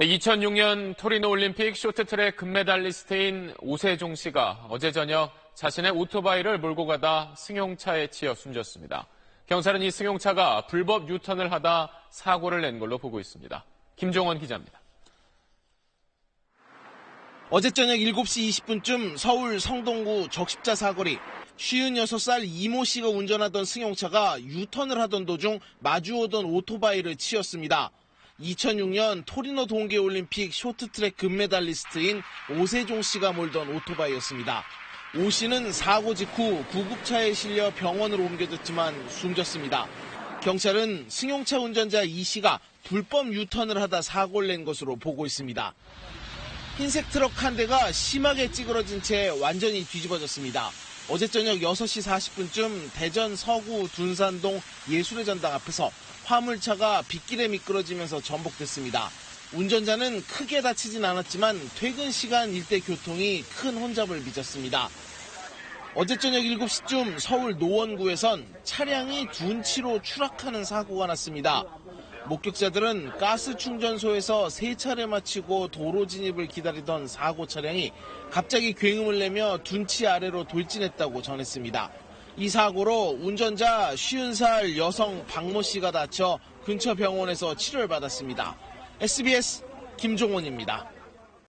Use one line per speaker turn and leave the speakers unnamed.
네, 2006년 토리노 올림픽 쇼트트랙 금메달리스트인 오세종 씨가 어제 저녁 자신의 오토바이를 몰고 가다 승용차에 치여 숨졌습니다. 경찰은 이 승용차가 불법 유턴을 하다 사고를 낸 걸로 보고 있습니다. 김종원 기자입니다.
어제 저녁 7시 20분쯤 서울 성동구 적십자 사거리 56살 이모 씨가 운전하던 승용차가 유턴을 하던 도중 마주오던 오토바이를 치었습니다. 2006년 토리노 동계올림픽 쇼트트랙 금메달리스트인 오세종 씨가 몰던 오토바이였습니다. 오 씨는 사고 직후 구급차에 실려 병원으로 옮겨졌지만 숨졌습니다. 경찰은 승용차 운전자 이 씨가 불법 유턴을 하다 사고를 낸 것으로 보고 있습니다. 흰색 트럭 한 대가 심하게 찌그러진 채 완전히 뒤집어졌습니다. 어제 저녁 6시 40분쯤 대전 서구 둔산동 예술의 전당 앞에서 화물차가 빗길에 미끄러지면서 전복됐습니다. 운전자는 크게 다치진 않았지만 퇴근 시간 일대 교통이 큰 혼잡을 빚었습니다. 어제 저녁 7시쯤 서울 노원구에선 차량이 둔치로 추락하는 사고가 났습니다. 목격자들은 가스 충전소에서 세차를 마치고 도로 진입을 기다리던 사고 차량이 갑자기 굉음을 내며 둔치 아래로 돌진했다고 전했습니다. 이 사고로 운전자 50살 여성 박모 씨가 다쳐 근처 병원에서 치료를 받았습니다. SBS 김종원입니다.